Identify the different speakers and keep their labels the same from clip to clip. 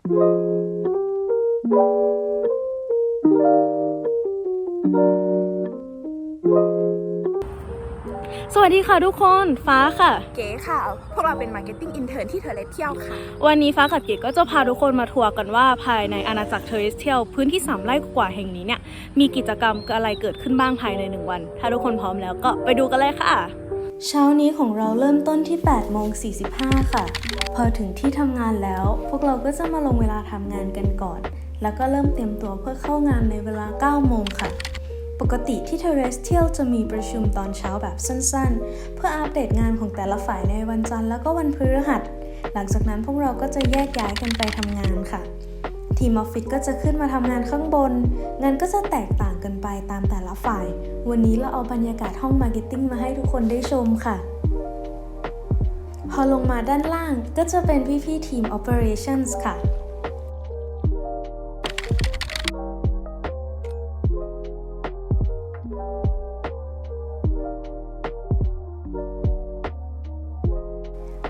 Speaker 1: สวัสดีค่ะทุกคนฟ้าค่ะ
Speaker 2: เก๋ค่ะ พวกเราเป็น Marketing Intern ที่เธอเลเที่ยวค่ะ
Speaker 1: วันนี้ฟ้ากับเก๋ก็จะพาทุกคนมาทัวร์กันว่าภายในอาณาจักรเทอริสเทียลพื้นที่ 3 ไร่กว่าแห่งนี้เนี่ย มีกิจกรรมอะไรเกิดขึ้นบ้างภายใน 1 วัน ถ้าทุกคนพร้อมแล้วก็ไปดูกันเลยค่ะ เช้านี้ของเราเริ่มต้นที่8โมง45 ค่ะ พอถึงที่ทำงานแล้ว พวกเราก็จะมาลงเวลาทำงานกันก่อน แล้วก็เริ่มเตรียมตัวเพื่อเข้างานในเวลา 9 โมงค่ะ ปกติที่ Terrestrial จะมีประชุมตอนเช้าแบบสั้นๆ เพื่ออัปเดตงานของแต่ละฝ่ายในวันจันทร์แล้วก็วันพฤหัส หลังจากนั้นพวกเราก็จะแยกย้ายกันไปทำงานค่ะ ทีมออฟฟิศก็จะขึ้นมาทำงานข้างบน งานก็จะแตกต่างกันไปตามแต่ละฝ่าย วันนี้เราเอาบรรยากาศห้องมาร์เก็ตติ้งมาให้ทุกคนได้ชมค่ะ พอลงมาด้านล่างก็จะเป็นพี่ๆทีม Operations ค่ะ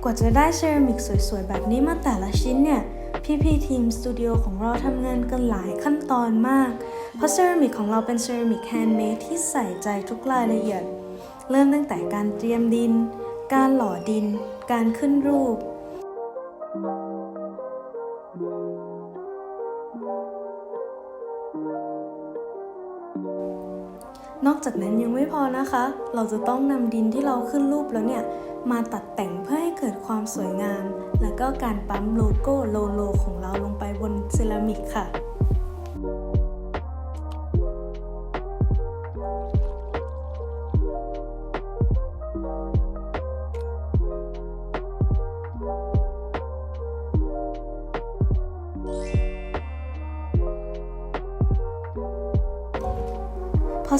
Speaker 1: กว่าจะได้เซรามิกสวยๆ แบบนี้มาแต่ละชิ้นเนี่ย พี่ๆทีมสตูดิโอของเราทำงานกันหลายขั้นตอนมาก เพราะเซรามิกของเราเป็นเซรามิกแฮนด์เมดที่ใส่ใจทุกรายละเอียด เริ่มตั้งแต่การเตรียมดิน การหล่อดิน การขึ้นรูป นอกจากนั้นยังไม่พอนะคะ เราจะต้องนำดินที่เราขึ้นรูปแล้วเนี่ย มาตัดแต่ง ความสวยงาม แล้วก็การปั๊มโลโก้โลโลของเราลงไปบนเซรามิกค่ะ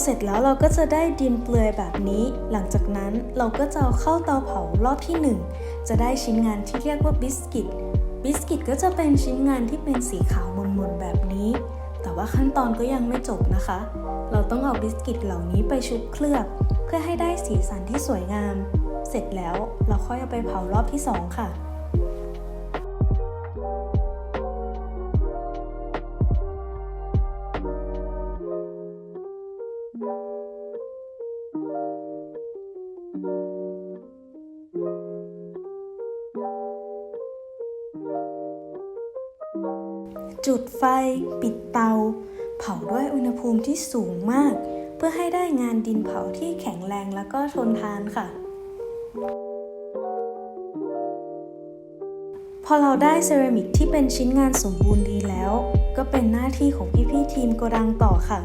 Speaker 1: เสร็จแล้วเราก็จะได้ดินเปลือยแบบนี้ หลังจากนั้นเราก็จะเอาเข้าเตาเผารอบที่ 1 จะได้ชิ้นงานที่เรียกว่าบิสกิต บิสกิตก็จะเป็นชิ้นงานที่เป็นสีขาวมนๆแบบนี้ แต่ว่าขั้นตอนก็ยังไม่จบนะคะ เราต้องเอาบิสกิตเหล่านี้ไปชุบเคลือบ เพื่อให้ได้สีสันที่สวยงาม เสร็จแล้วเราค่อยเอาไปเผารอบที่ 2 ค่ะ จุดไฟ ปิดเตา เผาด้วยอุณหภูมิที่สูงมาก เพื่อให้ได้งานดินเผาที่แข็งแรงแล้วก็ทนทานค่ะ พอเราได้เซรามิกที่เป็นชิ้นงานสมบูรณ์ดีแล้ว ก็เป็นหน้าที่ของพี่ๆทีมโกดังต่อค่ะ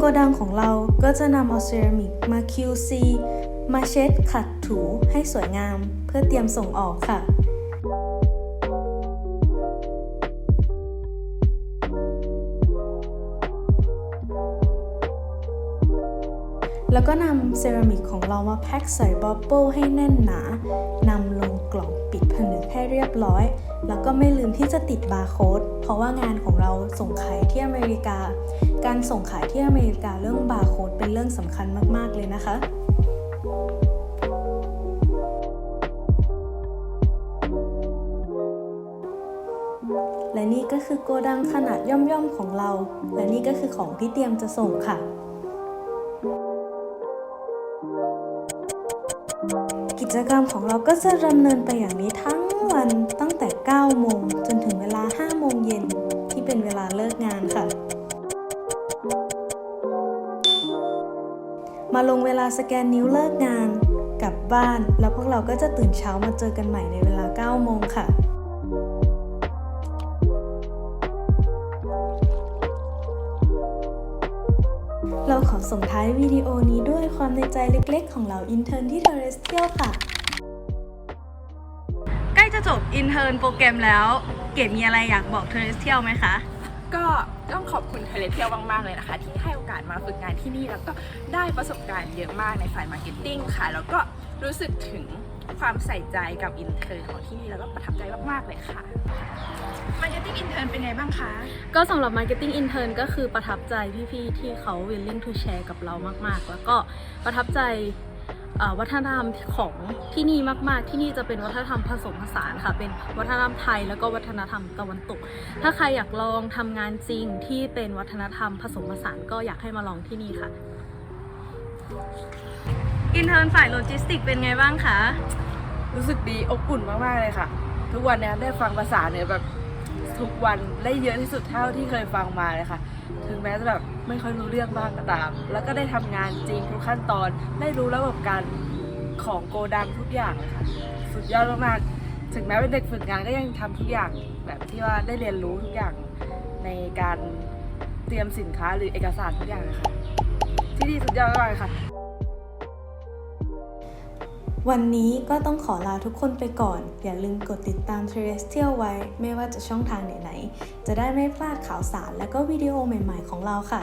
Speaker 1: โกดังของเราก็จะนำเอาเซรามิกมา QC มาเช็ดขัดถูให้สวยงาม เพื่อเตรียมส่งออกค่ะแล้วก็นำเซรามิกของเรามาแพ็คใส่บับเบิลให้แน่นหนา นำลงกล่องปิดผนึกให้เรียบร้อย แล้วก็ไม่ลืมที่จะติดบาร์โค้ดเพราะว่างานของเราส่งขายที่อเมริกา การส่งขายที่อเมริกาเรื่องบาร์โค้ดเป็นเรื่องสำคัญมากๆเลยนะคะและนี่ก็คือโกดังขนาดย่อมๆของเรา และนี่ก็คือของที่เตรียมจะส่งค่ะ กิจกรรมของเราก็จะดำเนินไปอย่างนี้ทั้ง วันตั้งแต่ 9 โมงจนถึงเวลา 5 โมงเย็นที่เป็นเวลาเลิกงานค่ะ มาลงเวลาสแกนนิ้วเลิกงาน กลับบ้านแล้วพวกเราก็จะตื่นเช้ามาเจอกันใหม่ในเวลา 9 โมงค่ะเราขอส่งท้ายวิดีโอนี้ด้วยความในใจเล็กๆ ของเราอินเทอร์นที่เทเรสเทียลค่ะ จะจบอินเทอร์นโปรแกรมแล้ว เก๋มีอะไรอยากบอกเทเรสเทียลไหมคะ
Speaker 2: ก็ต้องขอบคุณเธอเลเที่ยวมาก ๆ เลยนะคะ ที่ให้โอกาสมาฝึกงานที่นี่ แล้วก็ได้ประสบการณ์เยอะมากในฝ่ายมาร์เก็ตติ้งค่ะ แล้วก็รู้สึกถึงความใส่ใจกับอินเทอร์ของที่นี่ แล้วก็ประทับใจมาก ๆ เลยค่ะ Marketing Intern เป็นไงบ้างคะ
Speaker 3: ก็สำหรับ Marketing Intern ก็คือประทับใจพี่ ๆ ที่เขา willing to share กับเรามาก ๆ แล้วก็ประทับใจเอ่อ วัฒนธรรมของที่นี่มากๆ ที่นี่จะเป็นวัฒนธรรมผสมผสานค่ะ เป็นวัฒนธรรมไทยแล้วก็วัฒนธรรมตะวันตก ถ้าใครอยากลองทำงานจริงที่เป็นวัฒนธรรมผสมผสานก็อยากให้มาลองที่นี่ค่ะ อินเทอร์นฝ่ายโลจิสติกเป็นไงบ้างคะ
Speaker 4: รู้สึกดีอบอุ่นมากๆเลยค่ะ ทุกวันนี้ได้ฟังภาษาเหนือแบบ ทุกวันได้เยอะที่สุดเท่าที่เคยฟังมาเลยค่ะ ถึงแม้จะแบบไม่ค่อยรู้เรื่องบ้างก็ตาม แล้วก็ได้ทำงานจริงทุกขั้นตอน ได้รู้ระบบการของโกดังทุกอย่างเลยค่ะ สุดยอดมากๆถึงแม้เป็นเด็กฝึกงานก็ยังทำทุกอย่างแบบที่ว่าได้เรียนรู้ทุกอย่างในการเตรียมสินค้าหรือเอกสารทุกอย่างเลยค่ะ ที่นี่สุดยอดมากเลยค่ะ
Speaker 3: วันนี้ก็ต้องขอลาทุกคนไปก่อน อย่าลืมกดติดตาม t e r r e s t r i a l ไว้ ไม่ว่าจะช่องทางไหนๆ จะได้ไม่พลาดข่าวสารและก็วิดีโอใหม่ๆของเราค่ะ